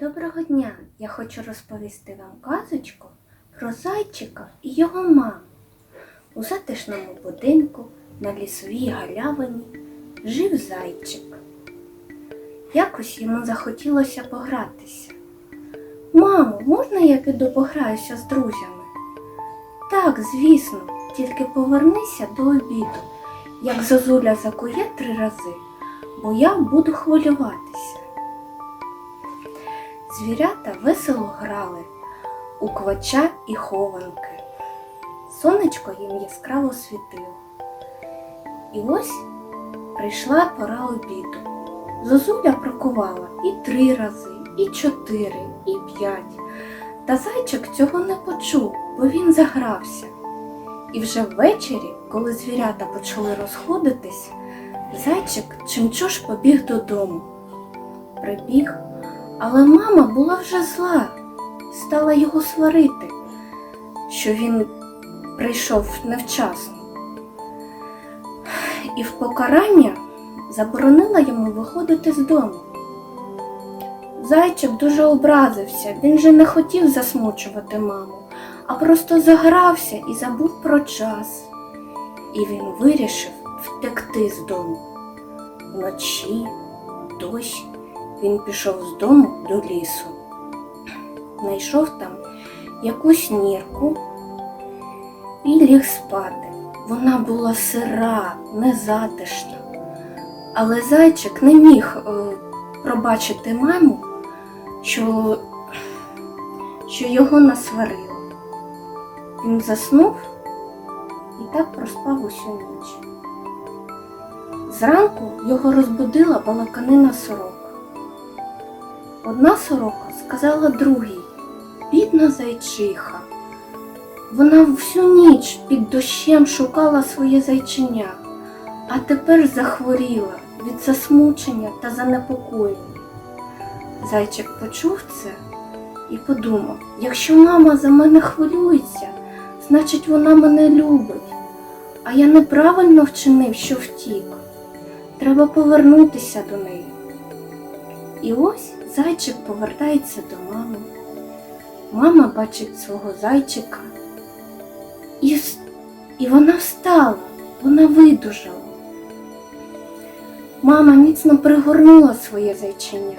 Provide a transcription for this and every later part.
Доброго дня! Я хочу розповісти вам казочку про зайчика і його маму. У затишному будинку на лісовій галявині жив зайчик. Якось йому захотілося погратися. Мамо, можна я піду пограюся з друзями? Так, звісно, тільки повернися до обіду, як зозуля закує три рази, бо я буду хвилюватися. Звірята весело грали у квача і хованки. Сонечко їм яскраво світило. І ось прийшла пора обіду. Зозуля прокувала і три рази, і чотири, і п'ять. Та зайчик цього не почув, бо він загрався. І вже ввечері, коли звірята почали розходитись, зайчик чимчуж побіг додому. Прибіг, але мама була вже зла, стала його сварити, що він прийшов невчасно. І в покарання заборонила йому виходити з дому. Зайчик дуже образився, він же не хотів засмучувати маму, а просто загрався і забув про час. І він вирішив втекти з дому. Вночі, дощ, він пішов з дому до лісу. Знайшов там якусь нірку і ліг спати. Вона була сира, незатишна. Але зайчик не міг е, пробачити маму, що, що його насварило. Він заснув і так проспав усю ніч. Зранку його розбудила балаканина сорока. Одна сорока сказала другій, бідна зайчиха. Вона всю ніч під дощем шукала своє зайчиня, а тепер захворіла від засмучення та занепокоєння. Зайчик почув це і подумав, якщо мама за мене хвилюється, значить вона мене любить, а я неправильно вчинив, що втік. Треба повернутися до неї. І ось зайчик повертається до мами. Мама бачить свого зайчика. І, і вона встала, вона видужала. Мама міцно пригорнула своє зайчиня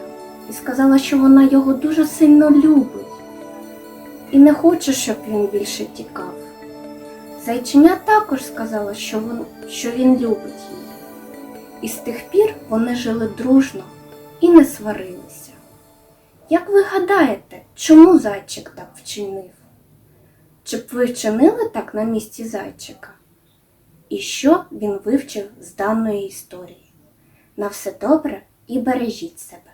і сказала, що вона його дуже сильно любить і не хоче, щоб він більше тікав. Зайчиня також сказала, що він, що він любить її. І з тих пір вони жили дружно і не сварилися. Як ви гадаєте, чому зайчик так вчинив? Чи б ви вчинили так на місці зайчика? І що він вивчив з даної історії? На все добре і бережіть себе.